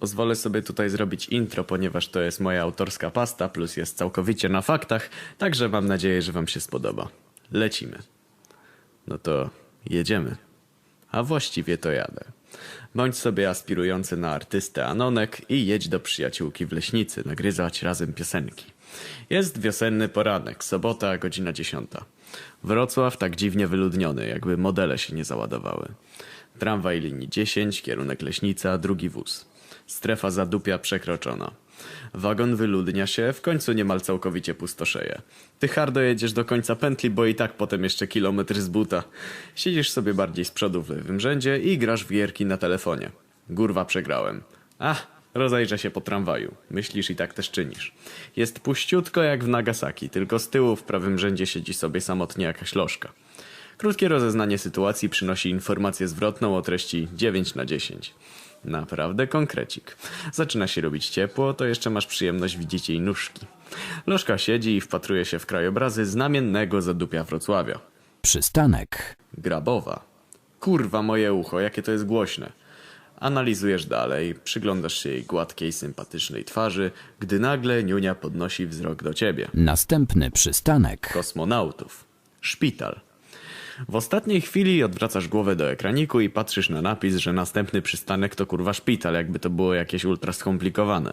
Pozwolę sobie tutaj zrobić intro, ponieważ to jest moja autorska pasta, plus jest całkowicie na faktach, także mam nadzieję, że wam się spodoba. Lecimy. No to jedziemy. A właściwie to jadę. Bądź sobie aspirujący na artystę Anonek i jedź do przyjaciółki w leśnicy nagryzać razem piosenki. Jest wiosenny poranek, sobota, godzina dziesiąta. Wrocław tak dziwnie wyludniony, jakby modele się nie załadowały. Tramwaj linii 10, kierunek Leśnica, drugi wóz. Strefa zadupia przekroczona. Wagon wyludnia się, w końcu niemal całkowicie pustoszeje. Ty hardo jedziesz do końca pętli, bo i tak potem jeszcze kilometr z buta. Siedzisz sobie bardziej z przodu w lewym rzędzie i grasz w gierki na telefonie. Gurwa przegrałem. Ach, rozejrzę się po tramwaju. Myślisz i tak też czynisz. Jest puściutko jak w Nagasaki, tylko z tyłu w prawym rzędzie siedzi sobie samotnie jakaś lożka. Krótkie rozeznanie sytuacji przynosi informację zwrotną o treści 9 na 10. Naprawdę konkrecik. Zaczyna się robić ciepło, to jeszcze masz przyjemność widzieć jej nóżki. Lożka siedzi i wpatruje się w krajobrazy znamiennego zadupia Wrocławia. Przystanek. Grabowa. Kurwa moje ucho, jakie to jest głośne. Analizujesz dalej, przyglądasz się jej gładkiej, sympatycznej twarzy, gdy nagle Niunia podnosi wzrok do ciebie. Następny przystanek. Kosmonautów. Szpital. W ostatniej chwili odwracasz głowę do ekraniku i patrzysz na napis, że następny przystanek to kurwa szpital, jakby to było jakieś ultra skomplikowane.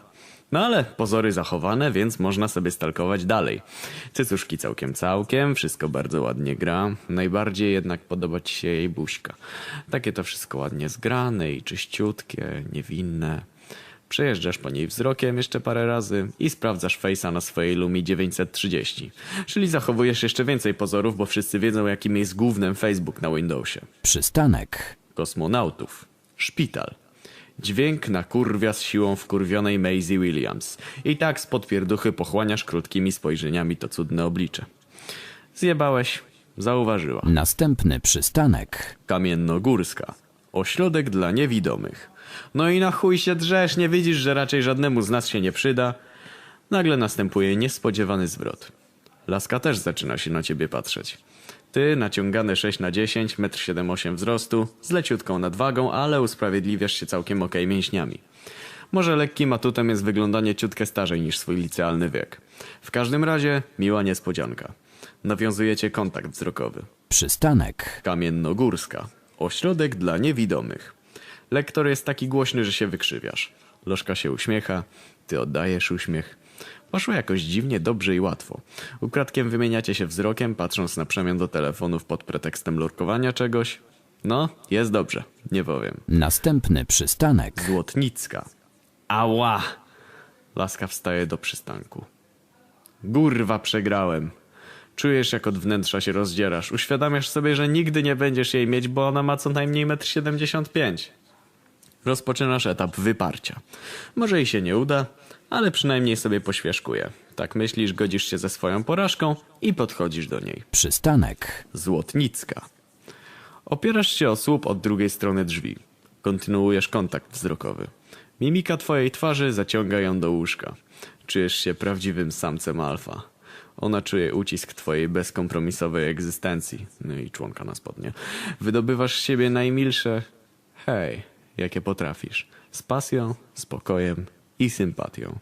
No ale pozory zachowane, więc można sobie stalkować dalej. Cycuszki całkiem całkiem, wszystko bardzo ładnie gra. Najbardziej jednak podoba ci się jej buźka. Takie to wszystko ładnie zgrane i czyściutkie, niewinne. Przejeżdżasz po niej wzrokiem jeszcze parę razy i sprawdzasz face'a na swojej Lumi 930. Czyli zachowujesz jeszcze więcej pozorów, bo wszyscy wiedzą jakim jest głównym Facebook na Windowsie. Przystanek. Kosmonautów. Szpital. Dźwięk na kurwia z siłą wkurwionej Maisie Williams. I tak spod pierduchy pochłaniasz krótkimi spojrzeniami to cudne oblicze. Zjebałeś. Zauważyła. Następny przystanek. Kamiennogórska. Ośrodek dla niewidomych. No i na chuj się drzesz, nie widzisz, że raczej żadnemu z nas się nie przyda? Nagle następuje niespodziewany zwrot. Laska też zaczyna się na ciebie patrzeć. Ty, naciągany 6 na 10, 1,78 m wzrostu, z leciutką nadwagą, ale usprawiedliwiasz się całkiem okej mięśniami. Może lekkim atutem jest wyglądanie ciutkę starzej niż swój licealny wiek. W każdym razie, miła niespodzianka. Nawiązujecie kontakt wzrokowy. Przystanek. Kamiennogórska. Ośrodek dla niewidomych. Lektor jest taki głośny, że się wykrzywiasz. Lożka się uśmiecha, ty oddajesz uśmiech. Poszło jakoś dziwnie dobrze i łatwo. Ukradkiem wymieniacie się wzrokiem, patrząc na przemian do telefonów pod pretekstem lurkowania czegoś. No, jest dobrze, nie powiem. Następny przystanek. Złotnicka. Ała! Laska wstaje do przystanku. Gurwa, przegrałem. Czujesz, jak od wnętrza się rozdzierasz. Uświadamiasz sobie, że nigdy nie będziesz jej mieć, bo ona ma co najmniej 1,75 m. Rozpoczynasz etap wyparcia. Może i się nie uda, ale przynajmniej sobie poświeżkuje. Tak myślisz, godzisz się ze swoją porażką i podchodzisz do niej. Przystanek. Złotnicka. Opierasz się o słup od drugiej strony drzwi. Kontynuujesz kontakt wzrokowy. Mimika twojej twarzy zaciąga ją do łóżka. Czujesz się prawdziwym samcem alfa. Ona czuje ucisk twojej bezkompromisowej egzystencji. No i członka na spodnie. Wydobywasz z siebie najmilsze hej, jakie potrafisz. Z pasją, spokojem i sympatią.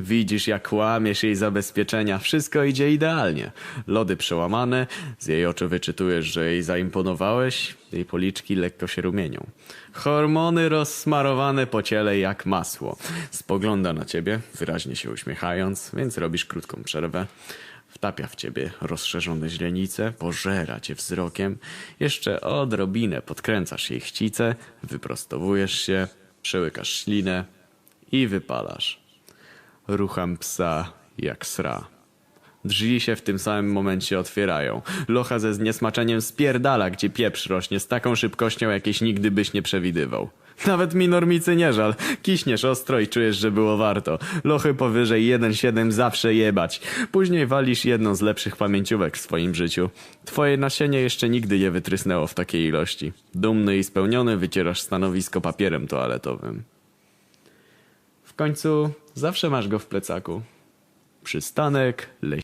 Widzisz, jak łamiesz jej zabezpieczenia. Wszystko idzie idealnie. Lody przełamane, z jej oczu wyczytujesz, że jej zaimponowałeś. Jej policzki lekko się rumienią. Hormony rozsmarowane po ciele jak masło. Spogląda na ciebie, wyraźnie się uśmiechając, więc robisz krótką przerwę. Wtapia w ciebie rozszerzone źrenice, pożera cię wzrokiem. Jeszcze odrobinę podkręcasz jej chcice, wyprostowujesz się, przełykasz ślinę i wypalasz. Rucham psa jak sra. Drzwi się w tym samym momencie otwierają. Locha ze zniesmaczeniem spierdala, gdzie pieprz rośnie z taką szybkością, jakiejś nigdy byś nie przewidywał. Nawet mi normicy nie żal. Kiśniesz ostro i czujesz, że było warto. Lochy powyżej 1,7 zawsze jebać. Później walisz jedną z lepszych pamięciówek w swoim życiu. Twoje nasienie jeszcze nigdy nie wytrysnęło w takiej ilości. Dumny i spełniony wycierasz stanowisko papierem toaletowym. W końcu zawsze masz go w plecaku. Przystanek, leś.